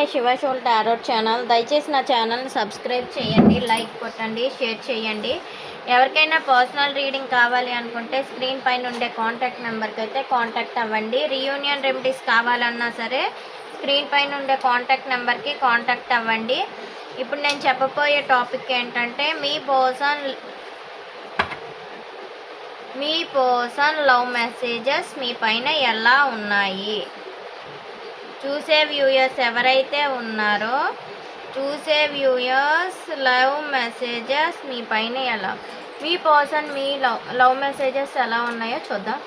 My శివశోల్ tarot channel. దయచేసి నా ఛానల్ని సబ్స్క్రైబ్ చేయండి లైక్ కొట్టండి షేర్ చేయండి. ఎవరికైనా పర్సనల్ రీడింగ్ కావాలి అనుకుంటే స్క్రీన్ పైన ఉండే కాంటాక్ట్ నెంబర్కి అయితే కాంటాక్ట్ అవ్వండి. రీయూనియన్ రెమెడీస్ కావాలన్నా సరే స్క్రీన్ పైన ఉండే కాంటాక్ట్ నెంబర్కి కాంటాక్ట్ అవ్వండి. ఇప్పుడు నేను చెప్పబోయే టాపిక్ ఏంటంటే మీ పర్సన్ మీ పర్సన్ లవ్ మెసేజెస్ మీ పైన ఎలా ఉన్నాయి? చూసే వ్యూయర్స్ ఎవరైతే ఉన్నారో చూసే వ్యూయర్స్ లవ్ మెసేజెస్ మీ పైన ఎలా మీ పర్సన్ మీ లవ్ లవ్ మెసేజెస్ ఎలా ఉన్నాయో చూద్దాం.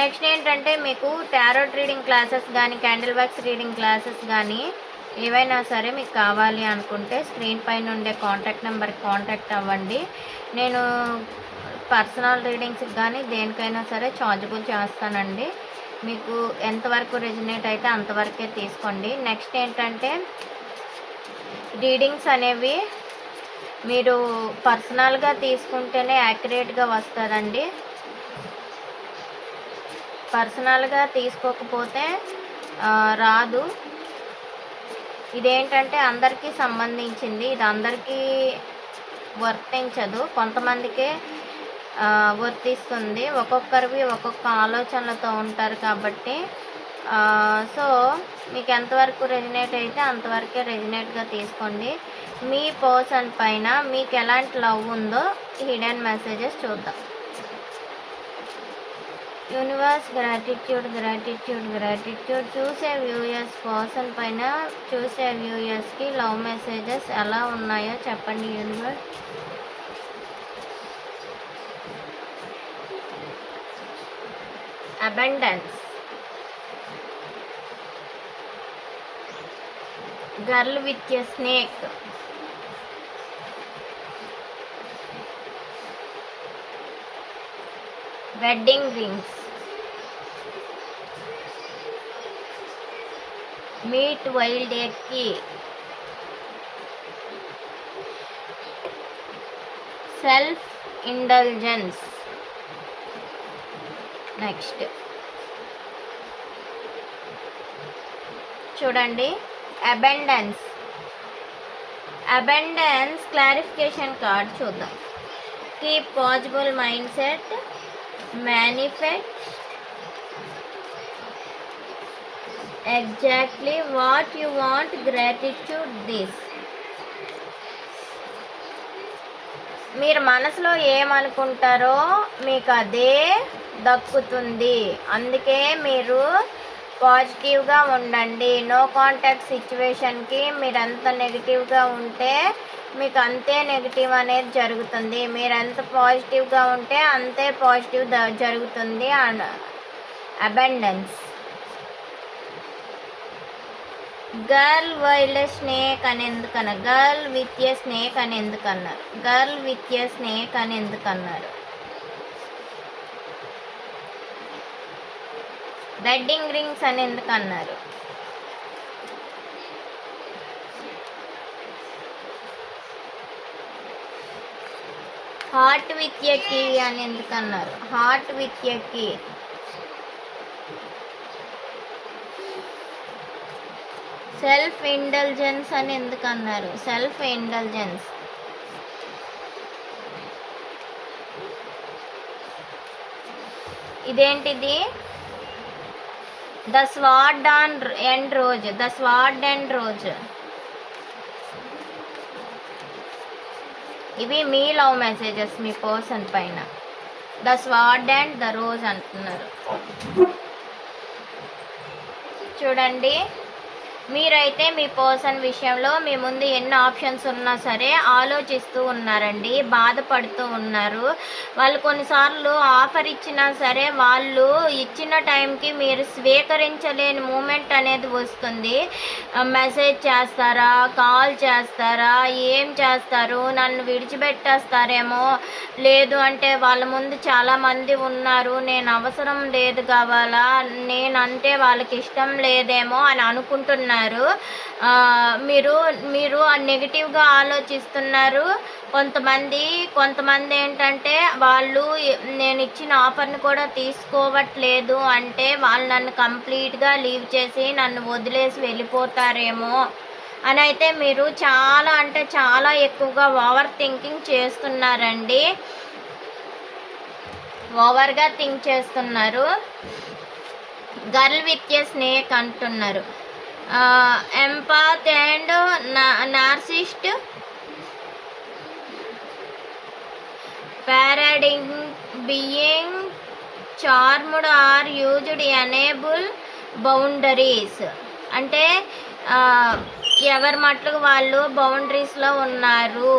నెక్స్ట్ ఏంటంటే మీకు టారోట్ రీడింగ్ క్లాసెస్ కానీ క్యాండిల్ వర్క్స్ రీడింగ్ క్లాసెస్ కానీ ఏవైనా సరే మీకు కావాలి అనుకుంటే స్క్రీన్ పైన ఉండే కాంటాక్ట్ నెంబర్కి కాంటాక్ట్ అవ్వండి. నేను పర్సనల్ రీడింగ్స్కి కానీ దేనికైనా సరే చార్జబుల్ చేస్తానండి. మీకు ఎంతవరకు రెజినేట్ అయితే అంతవరకే తీసుకోండి. నెక్స్ట్ ఏంటంటే రీడింగ్స్ అనేవి మీరు పర్సనల్గా తీసుకుంటేనే యాక్యురేట్గా వస్తుందండి పర్సనల్గా తీసుకోకపోతే రాదు. ఇదేంటంటే అందరికీ సంబంధించింది. ఇది అందరికీ వర్తించదు. కొంతమందికే వర్తిస్తుంది. ఒక్కొక్కరివి ఒక్కొక్క ఆలోచనలతో ఉంటారు కాబట్టి సో మీకు ఎంతవరకు రెజినేట్ అయితే అంతవరకే రెజినేట్గా తీసుకోండి. మీ పర్సన్ పైన మీకు ఎలాంటి లవ్ ఉందో హిడెన్ మెసేజెస్ చూద్దాం. Universe gratitude gratitude gratitude. చూసే వ్యూయర్స్ పర్సన్ పైన చూసే వ్యూయర్స్కి లవ్ మెసేజెస్ ఎలా ఉన్నాయో చెప్పండి universe. abundance. Girl with a snake. Wedding rings. Meet wild a key. Self indulgence. Next. చూడండి. అబెండెన్స్ అబెండెన్స్ క్లారిఫికేషన్ కార్డ్ చూద్దాం. Keep possible mindset manifest exactly what you want gratitude this మీరు మనసులో ఏమనుకుంటారో మీకు అదే దక్కుతుంది. అందుకే మీరు పాజిటివ్గా ఉండండి. నో కాంటాక్ట్ సిచ్యువేషన్కి మీరు ఎంత నెగిటివ్గా ఉంటే మీకు అంతే నెగిటివ్ అనేది జరుగుతుంది. మీరు ఎంత పాజిటివ్గా ఉంటే అంతే పాజిటివ్ జరుగుతుంది and abundance. Girl wild snake అని ఎందుకన్నారు? గర్ల్ విత్ ఏ స్నేక్ అని ఎందుకన్నారు? గర్ల్ విత్ ఏ స్నేక్ అని ఎందుకన్నారు? వెడ్డింగ్ రింగ్స్ అని ఎందుకు అన్నారు? హార్ట్ విత్ అని ఎందుకు అన్నారు? హార్ట్ విత్ సెల్ఫ్ ఇంటెలిజెన్స్ అని ఎందుకు అన్నారు? సెల్ఫ్ ఇంటెలిజెన్స్ ఇదేంటిది? The sword on end rose the sword and rose. ఇవి మీ లవ్ మెసేజెస్ మీ పర్సన్ పైన. The sword and the rose అంటున్నారు. చూడండి. మీరైతే మీ పర్సన్ విషయంలో మీ ముందు ఎన్ని ఆప్షన్స్ ఉన్నా సరే ఆలోచిస్తూ ఉన్నారండి బాధపడుతూ ఉన్నారు. వాళ్ళు కొన్నిసార్లు ఆఫర్ ఇచ్చినా సరే వాళ్ళు ఇచ్చిన టైంకి మీరు స్వీకరించలేని మూమెంట్ అనేది వస్తుంది. మెసేజ్ చేస్తారా కాల్ చేస్తారా ఏం చేస్తారు నన్ను విడిచిపెట్టేస్తారేమో లేదు అంటే వాళ్ళ ముందు చాలామంది ఉన్నారు నేను అవసరం లేదు కావాలా నేనంటే వాళ్ళకి ఇష్టం లేదేమో అని అనుకుంటున్నారు. ఆ, మీరు మీరు నెగిటివ్గా ఆలోచిస్తున్నారు. కొంతమంది కొంతమంది ఏంటంటే వాళ్ళు నేను ఇచ్చిన ఆఫర్ని కూడా తీసుకోవట్లేదు అంటే వాళ్ళు నన్ను కంప్లీట్గా లీవ్ చేసి నన్ను వదిలేసి వెళ్ళిపోతారేమో అని అయితే మీరు చాలా అంటే చాలా ఎక్కువగా ఓవర్ థింకింగ్ చేస్తున్నారండి. ఓవర్గా థింక్ చేస్తున్నారు. గర్ల్ విత్ ఏ స్నేక్ అంటున్నారు. Empath and narcissist parading being charmed or used enable boundaries అంటే ఎవరి మట్లకు వాళ్ళు బౌండరీస్లో ఉన్నారు?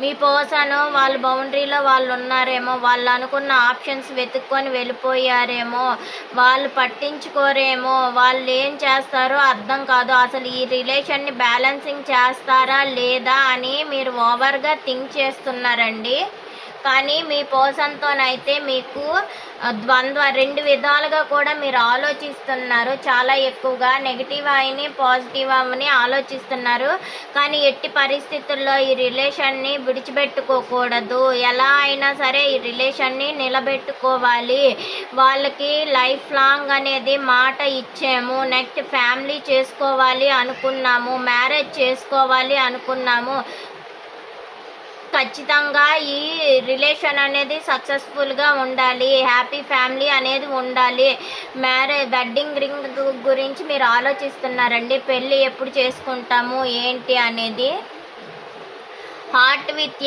మీ పర్సన్ వాళ్ళ బౌండరీలో వాళ్ళు ఉన్నారేమో వాళ్ళు అనుకున్న ఆప్షన్స్ వెతుక్కొని వెళ్ళిపోయారేమో వాళ్ళు పట్టించుకోరేమో వాళ్ళు ఏం చేస్తారో అర్థం కాదు. అసలు ఈ రిలేషన్ని బ్యాలెన్సింగ్ చేస్తారా లేదా అని మీరు ఓవర్గా థింక్ చేస్తున్నారండి. కానీ మీ పోసంతోనైతే మీకు ద్వంద్వ రెండు విధాలుగా కూడా మీరు ఆలోచిస్తున్నారు. చాలా ఎక్కువగా నెగిటివ్ అయిని పాజిటివ్ అని ఆలోచిస్తున్నారు. కానీ ఎట్టి పరిస్థితుల్లో ఈ రిలేషన్ని విడిచిపెట్టుకోకూడదు. ఎలా అయినా సరే ఈ రిలేషన్ని నిలబెట్టుకోవాలి. వాళ్ళకి లైఫ్ లాంగ్ అనేది మాట ఇచ్చాము. నెక్స్ట్ ఫ్యామిలీ చేసుకోవాలి అనుకున్నాము. మ్యారేజ్ చేసుకోవాలి అనుకున్నాము. ఖచ్చితంగా ఈ రిలేషన్ అనేది సక్సెస్ఫుల్గా ఉండాలి హ్యాపీ ఫ్యామిలీ అనేది ఉండాలి. మ్యారేజ్ వెడ్డింగ్ రింగ్ గురించి మీరు ఆలోచిస్తున్నారండి. పెళ్ళి ఎప్పుడు చేసుకుంటాము ఏంటి అనేది? హార్ట్ విత్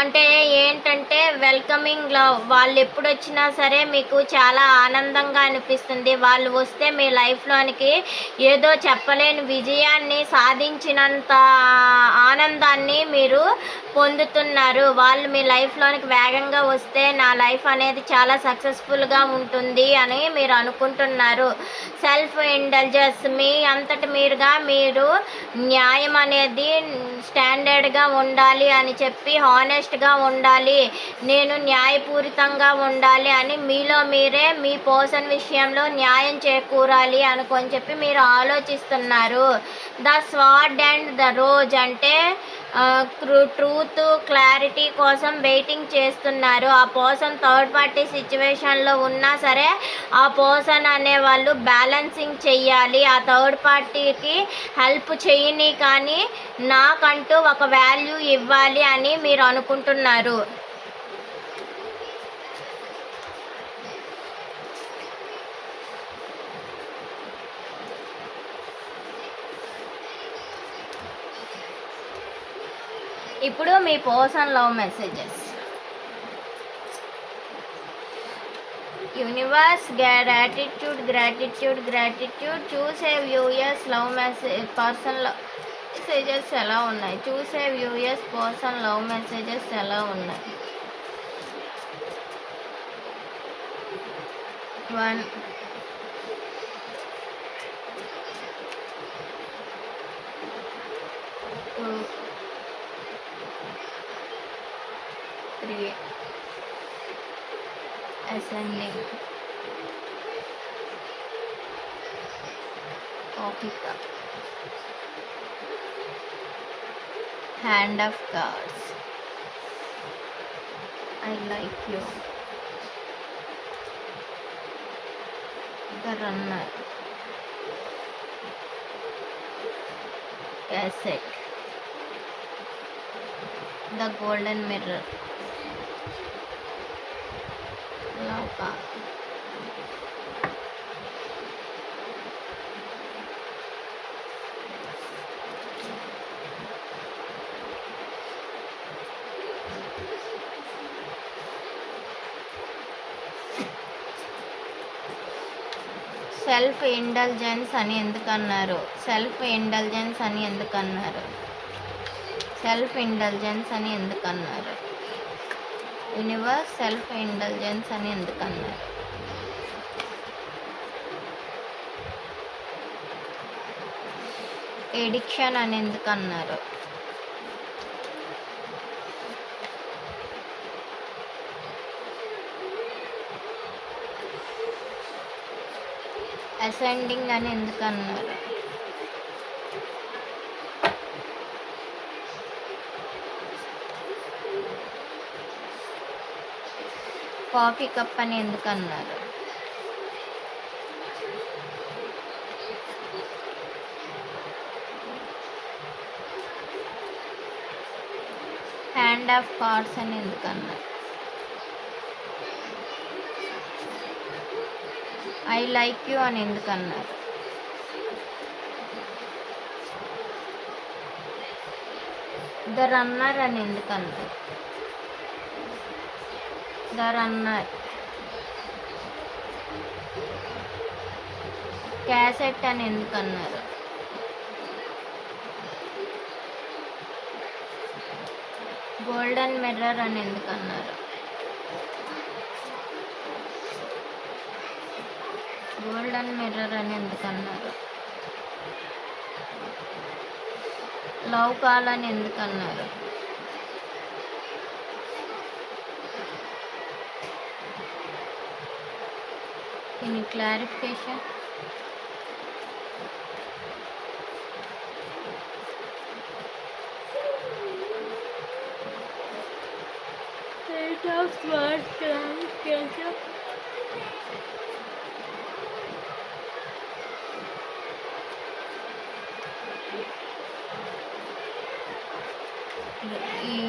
అంటే ఏంటంటే వెల్కమింగ్ లవ్ వాళ్ళు ఎప్పుడు వచ్చినా సరే మీకు చాలా ఆనందంగా అనిపిస్తుంది. వాళ్ళు వస్తే మీ లైఫ్లోనికి ఏదో చెప్పలేని విజయాన్ని సాధించినంత ఆనందాన్ని మీరు పొందుతున్నారు. వాళ్ళు మీ లైఫ్లోనికి వేగంగా వస్తే నా లైఫ్ అనేది చాలా సక్సెస్ఫుల్గా ఉంటుంది అని మీరు అనుకుంటున్నారు. సెల్ఫ్ ఇండల్జెస్ మీ అంతటి మీరుగా మీరు న్యాయం అనేది స్టాండర్డ్గా ఉండాలి అని చెప్పి హానెస్ట్గా ఉండాలి. నేను న్యాయపూరితంగా ఉండాలి అని మీలో మీరే మీ పోషన్ విషయంలో న్యాయం చేకూరాలి అనుకొని చెప్పి మీరు ఆలోచిస్తున్నారు. The sword and the rose అంటే ట్రూత్ క్లారిటీ కోసం వెయిటింగ్ చేస్తున్నారు. ఆ పర్సన్ థర్డ్ పార్టీ సిచ్యువేషన్లో ఉన్నా సరే ఆ పర్సన్ అనేవాళ్ళు బ్యాలెన్సింగ్ చెయ్యాలి. ఆ థర్డ్ పార్టీకి హెల్ప్ చేయని కానీ నాకంటూ ఒక వాల్యూ ఇవ్వాలి అని మీరు అనుకుంటున్నారు. ఇప్పుడు మీ person love messages universe gratitude gratitude gratitude చూసే viewers love message person love messages ఎలా ఉన్నాయి? చూసే వ్యూయర్స్ పర్సన్ లవ్ మెసేజెస్ ఎలా ఉన్నాయి? వన్ టూ प्रिय ऐसा नहीं कॉपी का hand of cards I like you the runner cassette the golden mirror love self intelligence అని ఎందుకు అన్నారు సెల్ఫ్ ఇంటెలిజెన్స్ అని ఎందుకు అన్నారు సెల్ఫ్ ఇంటెలిజెన్స్ అని ఎందుకు అన్నారు యూనివర్స్ సెల్ఫ్ ఇంటెలిజెన్స్ అని ఎందుకు అన్నారు ఎడిక్షన్ అని ఎందుకు అన్నారు అసెండింగ్ అని ఎందుకు అన్నారు కాఫీ కప్ అని ఎందుకు అన్నారు హ్యాండ్ ఆఫ్ కార్డ్స్ అని ఎందుకు అన్నారు ఐ లైక్ యూ అని ఎందుకు అన్నారు ద రన్నర్ అని ఎందుకు అన్నారు ద రన్నర్ క్యాసెట్ అని ఎందుకన్నారు? గోల్డెన్ మిర్రర్ అని ఎందుకన్నారు? గోల్డెన్ మిర్రర్ అని ఎందుకన్నారు? లవ్ కాల్ అని ఎందుకన్నారు? దీని clarification Eight of Swords clarification. ఈ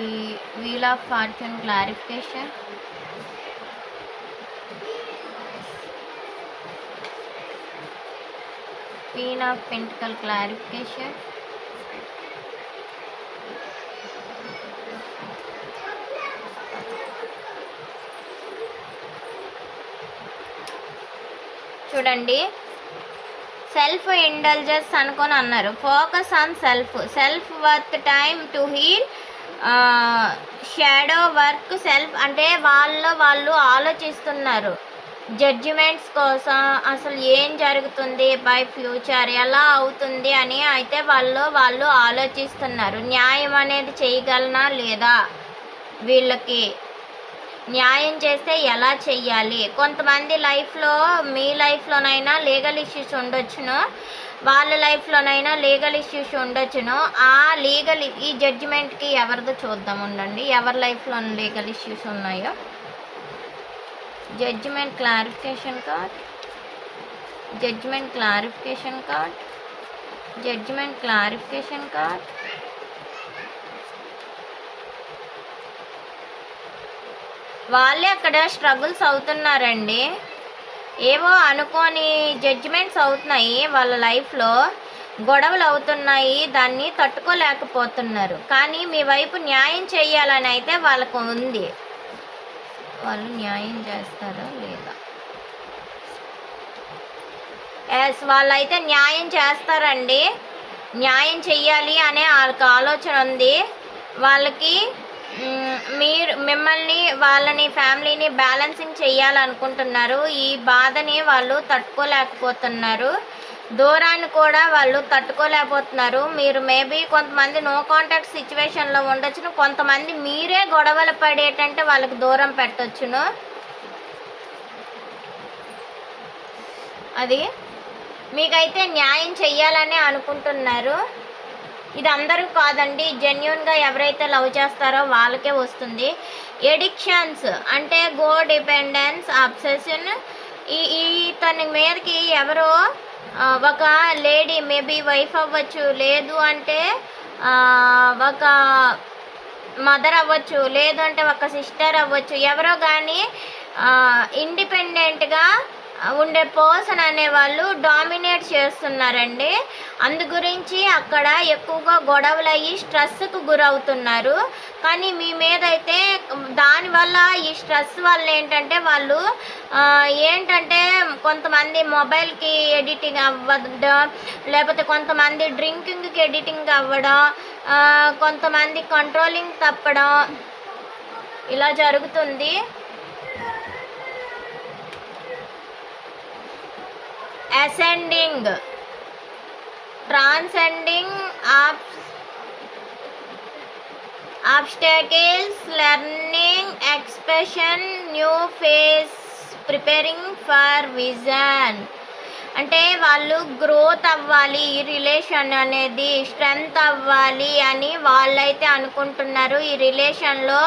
wheel of fortune clarification queen of pentacle clarification. చూడండి. సెల్ఫ్ ఇండల్జెన్స్ అనుకొని అన్నారు. Focus on self self worth time to heal shadow work self అంటే వాళ్ళు వాళ్ళు ఆలోచిస్తున్నారు. జడ్జిమెంట్స్ కోసం అసలు ఏం జరుగుతుంది బై ఫ్యూచర్ ఎలా అవుతుంది అని అయితే వాళ్ళు వాళ్ళు ఆలోచిస్తున్నారు. న్యాయం అనేది చేయగలనా లేదా వీళ్ళకి? న్యాయం చేస్తే ఎలా చెయ్యాలి? కొంతమంది లైఫ్లో మీ లైఫ్లోనైనా లీగల్ ఇష్యూస్ ఉండొచ్చును. వాళ్ళ లైఫ్లోనైనా లీగల్ ఇష్యూస్ ఉండొచ్చును. ఆ లీగల్ ఈ జడ్జిమెంట్కి ఎవరిదో చూద్దాం ఉండండి. ఎవరి లైఫ్లో లీగల్ ఇష్యూస్ ఉన్నాయో. Judgement clarification card judgement clarification card judgement clarification card. వాళ్ళే అక్కడ స్ట్రగుల్స్ అవుతున్నారండి. ఏవో అనుకోని జడ్జిమెంట్స్ అవుతున్నాయి. వాళ్ళ లైఫ్లో గొడవలు అవుతున్నాయి. దాన్ని తట్టుకోలేకపోతున్నారు. కానీ మీ వైపు న్యాయం చేయాలని అయితే వాళ్ళకు ఉంది. వాళ్ళు న్యాయం చేస్తారా లేదా? ఎస్ వాళ్ళైతే న్యాయం చేస్తారండి. న్యాయం చెయ్యాలి అనే వాళ్ళకి ఆలోచన ఉంది. వాళ్ళకి మీరు మిమ్మల్ని వాళ్ళని ఫ్యామిలీని బ్యాలెన్సింగ్ చేయాలనుకుంటున్నారు ఈ బాధని వాళ్ళు తట్టుకోలేకపోతున్నారు. దూరాన్ని కూడా వాళ్ళు తట్టుకోలేకపోతున్నారు. మీరు మేబీ కొంతమంది నో కాంటాక్ట్ సిచ్యువేషన్లో ఉండొచ్చును. కొంతమంది మీరే గొడవలు పడేటంటే వాళ్ళకి దూరం పెట్టొచ్చును. అది మీకైతే న్యాయం చెయ్యాలని అనుకుంటున్నారు. ఇది అందరూ కాదండి. జెన్యున్గా ఎవరైతే లవ్ చేస్తారో వాళ్ళకే వస్తుంది. ఎడిక్షన్స్ అంటే గో డిపెండెన్స్ అబ్సెషన్ ఈ ఈ తన మీదకి ఎవరో ఒక లేడీ మేబీ వైఫ్ అవ్వచ్చు లేదు అంటే ఒక మదర్ అవ్వచ్చు లేదు అంటే ఒక సిస్టర్ అవ్వచ్చు ఎవరో కానీ ఇండిపెండెంట్గా ఉండే పర్సన్ అనేవాళ్ళు డామినేట్ చేస్తున్నారండి. అందు గురించి అక్కడ ఎక్కువగా గొడవలు అయ్యి స్ట్రెస్కు గురవుతున్నారు. కానీ మీ మీద అయితే దానివల్ల ఈ స్ట్రెస్ వల్ల ఏంటంటే వాళ్ళు ఏంటంటే కొంతమంది మొబైల్కి ఎడిటింగ్ అవ్వడం లేకపోతే కొంతమంది డ్రింకింగ్కి ఎడిటింగ్ అవ్వడం కొంతమంది కంట్రోలింగ్ తప్పడం ఇలా జరుగుతుంది. Ascending. Transcending up obstacles learning expression new phase preparing for vision అంటే వాళ్ళు గ్రోత్ అవ్వాలి ఈ రిలేషన్ అనేది స్ట్రెంగ్త్ అవ్వాలి అని వాళ్ళైతే అనుకుంటున్నారు. ఈ రిలేషన్లో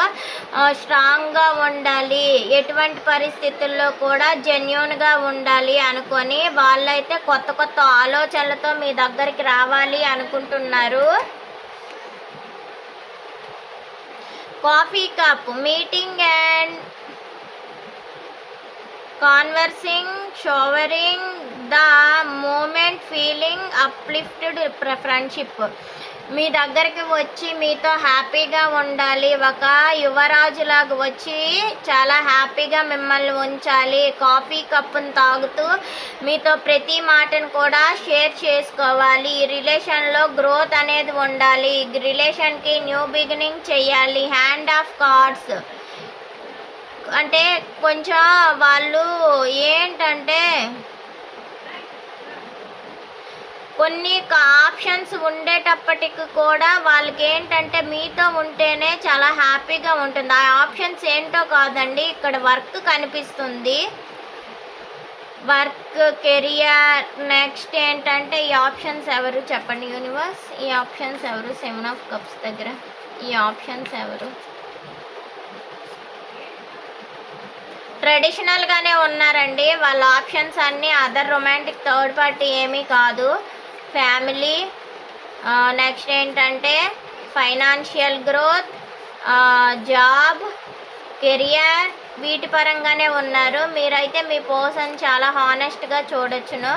స్ట్రాంగ్గా ఉండాలి. ఎటువంటి పరిస్థితుల్లో కూడా జెన్యున్గా ఉండాలి అనుకొని వాళ్ళైతే కొత్త కొత్త ఆలోచనలతో మీ దగ్గరికి రావాలి అనుకుంటున్నారు. Coffee cup meeting and conversing showering the moment feeling uplifted friendship. మీ దగ్గరికి వచ్చి మీతో హ్యాపీగా ఉండాలి. ఒక యువరాజులాగా వచ్చి చాలా హ్యాపీగా మిమ్మల్ని ఉంచాలి. కాఫీ కప్పును తాగుతూ మీతో ప్రతి మాటను కూడా షేర్ చేసుకోవాలి. ఈ రిలేషన్లో గ్రోత్ అనేది ఉండాలి. రిలేషన్కి న్యూ బిగినింగ్ చేయాలి. Hand of cards. అంటే కొంచెం వాళ్ళు ఏంటంటే కొన్ని ఆప్షన్స్ ఉండేటప్పటికి కూడా వాళ్ళకి ఏంటంటే మీతో ఉంటేనే చాలా హ్యాపీగా ఉంటుంది. ఆ ఆప్షన్స్ ఏంటో కాదండి. ఇక్కడ వర్క్ కనిపిస్తుంది. వర్క్ కెరియర్ నెక్స్ట్ ఏంటంటే ఈ ఆప్షన్స్ ఎవరు చెప్పండి యూనివర్స్? ఈ ఆప్షన్స్ ఎవరు? సెవెన్ ఆఫ్ కప్స్ దగ్గర? ఈ ఆప్షన్స్ ఎవరు? ట్రెడిషనల్గానే ఉన్నారండి. వాళ్ళ ఆప్షన్స్ అన్నీ అదర్ రొమాంటిక్ థర్డ్ పార్టీ ఏమీ కాదు. ఫ్యామిలీ నెక్స్ట్ ఏంటంటే ఫైనాన్షియల్ గ్రోత్ జాబ్ కెరియర్ వీటి పరంగానే ఉన్నారు. మీరైతే మీ పర్సన్ చాలా హానెస్ట్గా చూడొచ్చును.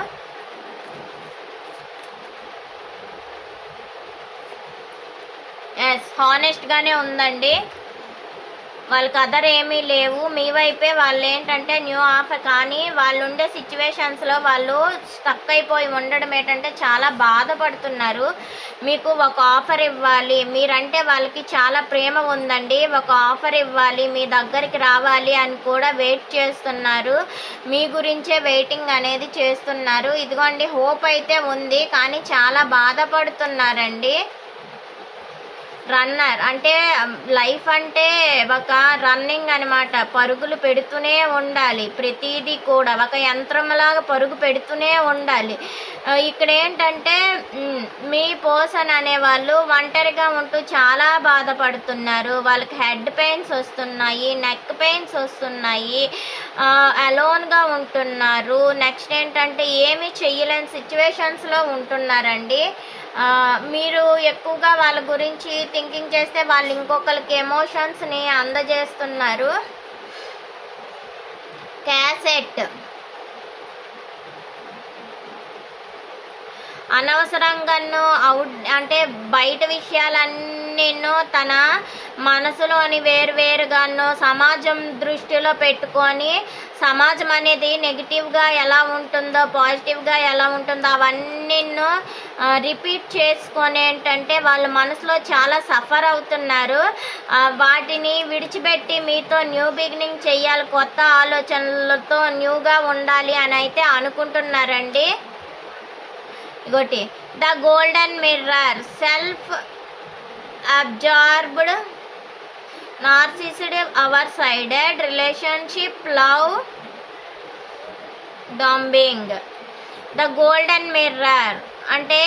ఎస్ హానెస్ట్గానే ఉందండి. వాళ్ళకి అదర్ ఏమీ లేవు. మీ వైపే వాళ్ళు ఏంటంటే న్యూ ఆఫర్. కానీ వాళ్ళు ఉండే సిచ్యువేషన్స్లో వాళ్ళు స్టక్ అయిపోయి ఉండడం ఏంటంటే చాలా బాధపడుతున్నారు. మీకు ఒక ఆఫర్ ఇవ్వాలి. మీరంటే వాళ్ళకి చాలా ప్రేమ ఉందండి. ఒక ఆఫర్ ఇవ్వాలి. మీ దగ్గరికి రావాలి అని కూడా వెయిట్ చేస్తున్నారు. మీ గురించే వెయిటింగ్ అనేది చేస్తున్నారు. ఇదిగోండి హోప్ అయితే ఉంది. కానీ చాలా బాధపడుతున్నారండి. రన్నర్. అంటే లైఫ్ అంటే ఒక రన్నింగ్ అనమాట పరుగులు పెడుతూనే ఉండాలి. ప్రతిదీ కూడా ఒక యంత్రంలాగా పరుగు పెడుతూనే ఉండాలి. ఇక్కడ ఏంటంటే మీ పర్సన్ అనేవాళ్ళు ఒంటరిగా ఉంటూ చాలా బాధపడుతున్నారు. వాళ్ళకి హెడ్ పెయిన్స్ వస్తున్నాయి నెక్ పెయిన్స్ వస్తున్నాయి అలోన్గా ఉంటున్నారు. నెక్స్ట్ ఏంటంటే ఏమీ చెయ్యలేని సిచ్యువేషన్స్లో ఉంటున్నారండి. మీరు ఎక్కువగా వాళ్ళ గురించి థింకింగ్ చేస్తే వాళ్ళు ఇంకొకరికి ఎమోషన్స్ని అందజేస్తున్నారు. క్యాసెట్ అనవసరంగాను అవుట్ అంటే బయట విషయాలన్నీను తన మనసులోని వేరువేరుగాను సమాజం దృష్టిలో పెట్టుకొని సమాజం అనేది నెగిటివ్గా ఎలా ఉంటుందో పాజిటివ్గా ఎలా ఉంటుందో అవన్నీ రిపీట్ చేసుకొని ఏంటంటే వాళ్ళ మనసులో చాలా సఫర్ అవుతున్నారు. వాటిని విడిచిపెట్టి మీతో న్యూ బిగినింగ్ చేయాలి కొత్త ఆలోచనలతో న్యూగా ఉండాలి అని అయితే అనుకుంటున్నారండి. ఇంకోటి the golden mirror. Self absorbed narcissist our sided relationship love bombing. The golden mirror. అంటే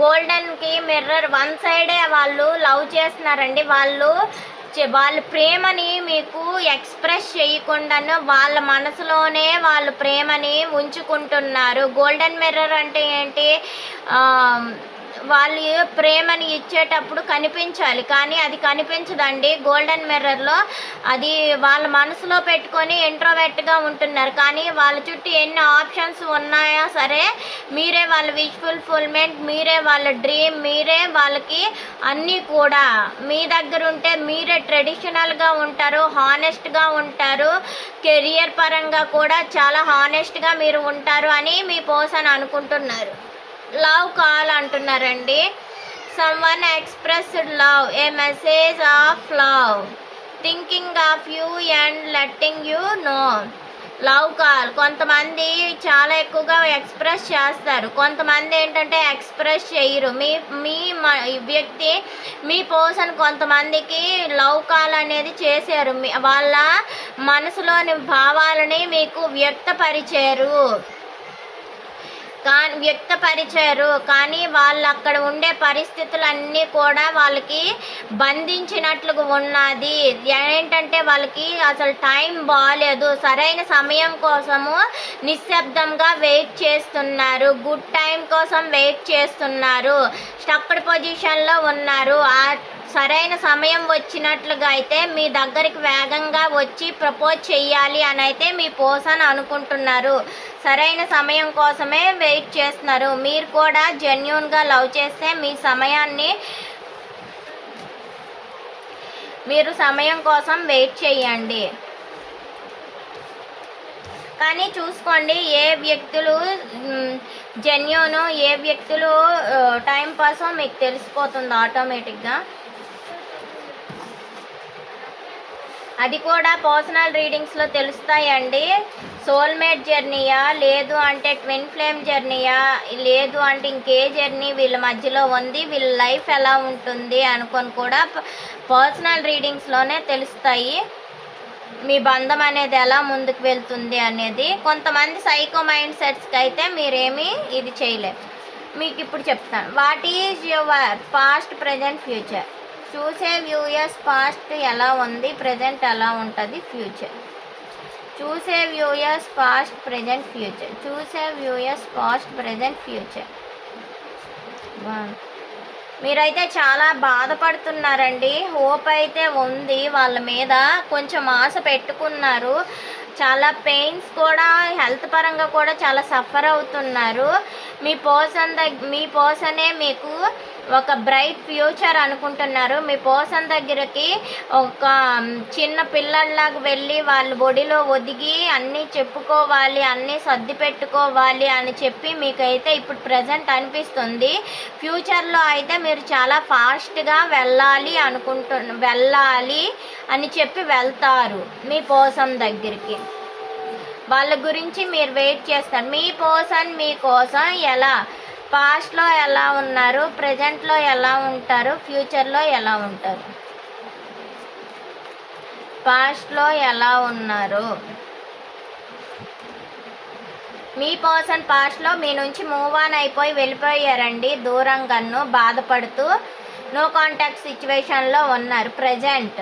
గోల్డెన్కి మిర్రర్ వన్ సైడే వాళ్ళు లవ్ చేస్తున్నారండి. వాళ్ళు వాళ్ళ ప్రేమని మీకు ఎక్స్ప్రెస్ చేయకుండాను వాళ్ళ మనసులోనే వాళ్ళ ప్రేమని ఉంచుకుంటున్నారు. గోల్డెన్ మిర్రర్ అంటే ఏంటి? వాళ్ళు ప్రేమని ఇచ్చేటప్పుడు కనిపించాలి. కానీ అది కనిపించదండి. గోల్డెన్ మిర్రర్లో అది వాళ్ళ మనసులో పెట్టుకొని ఇంట్రోవెట్గా ఉంటున్నారు. కానీ వాళ్ళ చుట్టూ ఎన్ని ఆప్షన్స్ ఉన్నాయా సరే మీరే వాళ్ళ విష్ ఫుల్ఫిల్మెంట్ మీరే వాళ్ళ డ్రీమ్ మీరే వాళ్ళకి అన్నీ కూడా మీ దగ్గర ఉంటే మీరే ట్రెడిషనల్గా ఉంటారు హానెస్ట్గా ఉంటారు కెరియర్ పరంగా కూడా చాలా హానెస్ట్గా మీరు ఉంటారు అని మీ పోసన్ అనుకుంటున్నారు. లవ్ కాల్ అంటున్నారండి. Someone expressed love a message of love thinking of you and letting you know love call. కొంతమంది చాలా ఎక్కువగా ఎక్స్ప్రెస్ చేస్తారు. కొంతమంది ఏంటంటే ఎక్స్ప్రెస్ చేయరు. మీ మీ వ్యక్తి మీ పర్సన్ కొంతమందికి లవ్ కాల్ అనేది చేశారు. వాళ్ళ మనసులోని భావాలని మీకు వ్యక్తపరిచారు. కానీ వ్యక్తపరిచారు. కానీ వాళ్ళు అక్కడ ఉండే పరిస్థితులన్నీ కూడా వాళ్ళకి బంధించినట్లుగా ఉన్నది. ఏంటంటే వాళ్ళకి అసలు టైం బాగాలేదు సరైన సమయం కోసము నిశ్శబ్దంగా వెయిట్ చేస్తున్నారు. గుడ్ టైం కోసం వెయిట్ చేస్తున్నారు. స్టక్డ్ పొజిషన్లో ఉన్నారు. ఆ సరైన సమయం వచ్చినట్లుగా అయితే మీ దగ్గరికి వేగంగా వచ్చి ప్రపోజ్ చెయ్యాలి అని అయితే మీ పోసన్ అనుకుంటున్నారు. సరైన సమయం కోసమే వెయిట్ చేస్తున్నారు. మీరు కూడా జెన్యున్గా లవ్ చేస్తే మీ సమయాన్ని మీరు సమయం కోసం వెయిట్ చేయండి. కానీ చూసుకోండి ఏ వ్యక్తులు జెన్యున్ ఏ వ్యక్తులు టైం పాస్ మీకు తెలిసిపోతుంది ఆటోమేటిక్గా అది కూడా పర్సనల్ రీడింగ్స్లో తెలుస్తాయండి. సోల్మేట్ జర్నీయా? లేదు అంటే ట్విన్ ఫ్లేమ్ జర్నీయా? లేదు అంటే ఇంకే జర్నీ వీళ్ళ మధ్యలో ఉంది వీళ్ళ లైఫ్ ఎలా ఉంటుంది అనుకొని కూడా పర్సనల్ రీడింగ్స్లోనే తెలుస్తాయి. మీ బంధం అనేది ఎలా ముందుకు వెళ్తుంది అనేది. కొంతమంది సైకో మైండ్ సెట్స్కి అయితే మీరేమీ ఇది చేయలేరు. మీకు ఇప్పుడు చెప్తాను. What is your past present future? చూసే వ్యూయర్స్ పాస్ట్ ఎలా ఉంది ప్రజెంట్ ఎలా ఉంటుంది ఫ్యూచర్. చూసే వ్యూయర్స్ పాస్ట్ ప్రజెంట్ ఫ్యూచర్. చూసే వ్యూయర్స్ పాస్ట్ ప్రజెంట్ ఫ్యూచర్. మీరైతే చాలా బాధపడుతున్నారండి. హోప్ అయితే ఉంది. వాళ్ళ మీద కొంచెం ఆశ పెట్టుకున్నారు. చాలా పెయిన్స్ కూడా హెల్త్ పరంగా కూడా చాలా సఫర్ అవుతున్నారు. మీ పర్సన్ దగ్గ మీ పర్సనే మీకు ఒక బ్రైట్ ఫ్యూచర్ అనుకుంటున్నారు. మీ పోసం దగ్గరికి ఒక చిన్న పిల్లల్లాగా వెళ్ళి వాళ్ళ బొడిలో ఒదిగి అన్నీ చెప్పుకోవాలి అన్నీ సర్ది పెట్టుకోవాలి అని చెప్పి మీకైతే ఇప్పుడు ప్రజెంట్ అనిపిస్తుంది. ఫ్యూచర్లో అయితే మీరు చాలా ఫాస్ట్గా వెళ్ళాలి అనుకుంటు వెళ్ళాలి అని చెప్పి వెళ్తారు మీ పోసం దగ్గరికి. వాళ్ళ గురించి మీరు వెయిట్ చేస్తారు. మీ పర్సన్ మీకోసం ఎలా పాస్ట్లో ఎలా ఉన్నారు? ప్రజెంట్లో ఎలా ఉంటారు? ఫ్యూచర్లో ఎలా ఉంటారు? పాస్ట్లో ఎలా ఉన్నారు? మీ పర్సన్ పాస్ట్లో మీ నుంచి మూవ్ ఆన్ అయిపోయి వెళ్ళిపోయారండి. దూరంగాను బాధపడుతూ నో కాంటాక్ట్ సిచ్యువేషన్లో ఉన్నారు. ప్రజెంట్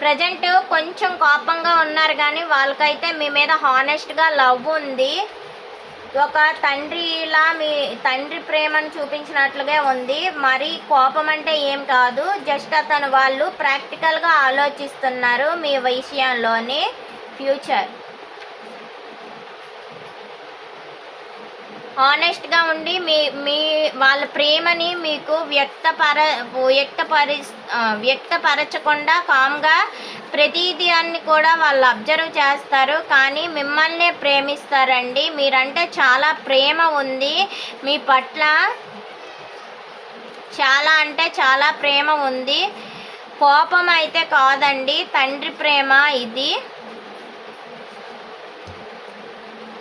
ప్రజెంట్ కొంచెం కోపంగా ఉన్నారు కానీ వాళ్ళకైతే మీ మీద హానెస్ట్గా లవ్ ఉంది. ఒక తండ్రిలా మీ తండ్రి ప్రేమను చూపించినట్లుగా ఉంది. మరి కోపం అంటే ఏం కాదు. జస్ట్ అతను వాళ్ళు ప్రాక్టికల్గా ఆలోచిస్తున్నారు మీ విషయంలోని. ఫ్యూచర్. హానెస్ట్గా ఉండి మీ మీ వాళ్ళ ప్రేమని మీకు వ్యక్తపర వ్యక్తపరి వ్యక్తపరచకుండా కామ్గా ప్రతిదాన్ని కూడా వాళ్ళు అబ్జర్వ్ చేస్తారు. కానీ మిమ్మల్నే ప్రేమిస్తారండి. మీరంటే చాలా ప్రేమ ఉంది. మీ పట్ల చాలా అంటే చాలా ప్రేమ ఉంది. కోపం అయితే కాదండి. తండ్రి ప్రేమ ఇది.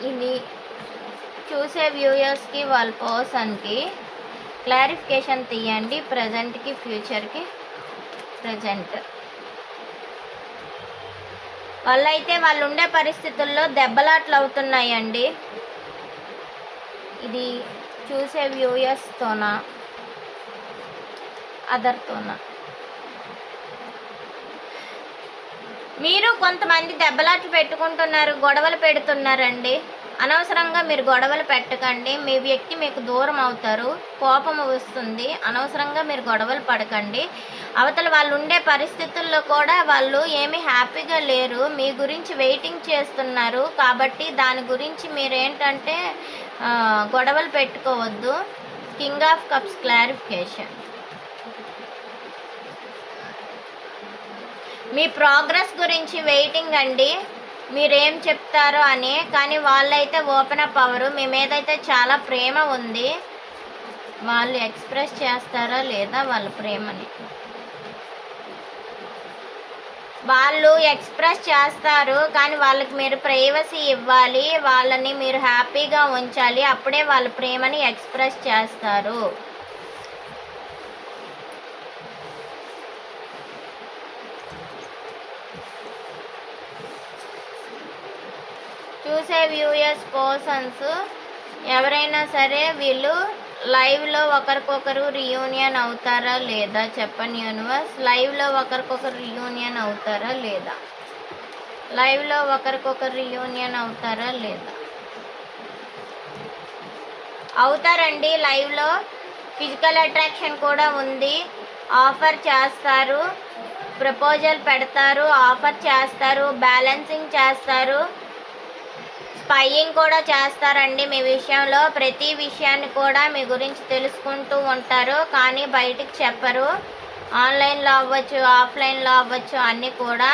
ఇది చూసే వ్యూయర్స్కి వాళ్ళ పర్సన్కి క్లారిఫికేషన్ తీయండి. ప్రజెంట్కి ఫ్యూచర్కి ప్రజెంట్ వాళ్ళైతే వాళ్ళు ఉండే పరిస్థితుల్లో దెబ్బలాట్లు అవుతున్నాయండి. ఇది చూసే వ్యూయర్స్తోనా అదర్తోనా మీరు కొంతమంది దెబ్బలాట్లు పెట్టుకుంటున్నారు గొడవలు పెడుతున్నారండి. అనవసరంగా మీరు గొడవలు పెట్టకండి. మీ వ్యక్తి మీకు దూరం అవుతారు. కోపం వస్తుంది. అనవసరంగా మీరు గొడవలు పడకండి. అవతల వాళ్ళు ఉండే పరిస్థితుల్లో కూడా వాళ్ళు ఏమీ హ్యాపీగా లేరు. మీ గురించి వెయిటింగ్ చేస్తున్నారు. కాబట్టి దాని గురించి మీరేంటంటే గొడవలు పెట్టుకోవద్దు. కింగ్ ఆఫ్ కప్స్ క్లారిఫికేషన్ మీ ప్రోగ్రెస్ గురించి వెయిటింగ్ అండి. మీరేం చెప్తారో అని కానీ వాళ్ళైతే ఓపెన్ అప్ అవరు మీ మీద అయితే చాలా ప్రేమ ఉంది. వాళ్ళు ఎక్స్ప్రెస్ చేస్తారా లేదా వాళ్ళ ప్రేమని? వాళ్ళు ఎక్స్ప్రెస్ చేస్తారు కానీ వాళ్ళకి మీరు ప్రైవసీ ఇవ్వాలి. వాళ్ళని మీరు హ్యాపీగా ఉంచాలి. అప్పుడే వాళ్ళ ప్రేమని ఎక్స్ప్రెస్ చేస్తారు. చూసే వ్యూయర్స్ పర్సన్స్ ఎవరైనా సరే వీళ్ళు లైవ్లో ఒకరికొకరు రియూనియన్ అవుతారా లేదా? చెప్పండి యూనివర్స్ లైవ్లో ఒకరికొకరు రియూనియన్ అవుతారా లేదా? లైవ్లో ఒకరికొకరు రియూనియన్ అవుతారా లేదా? అవుతారండి లైవ్లో ఫిజికల్ అట్రాక్షన్ కూడా ఉంది. ఆఫర్ చేస్తారు. ప్రపోజల్ పెడతారు. ఆఫర్ చేస్తారు. బ్యాలెన్సింగ్ చేస్తారు. స్పైయింగ్ కూడా చేస్తారండి మీ విషయంలో. ప్రతి విషయాన్ని కూడా మీ గురించి తెలుసుకుంటూ ఉంటారు. కానీ బయటికి చెప్పరు. ఆన్లైన్లో అవ్వచ్చు ఆఫ్లైన్లో అవ్వచ్చు అన్నీ కూడా.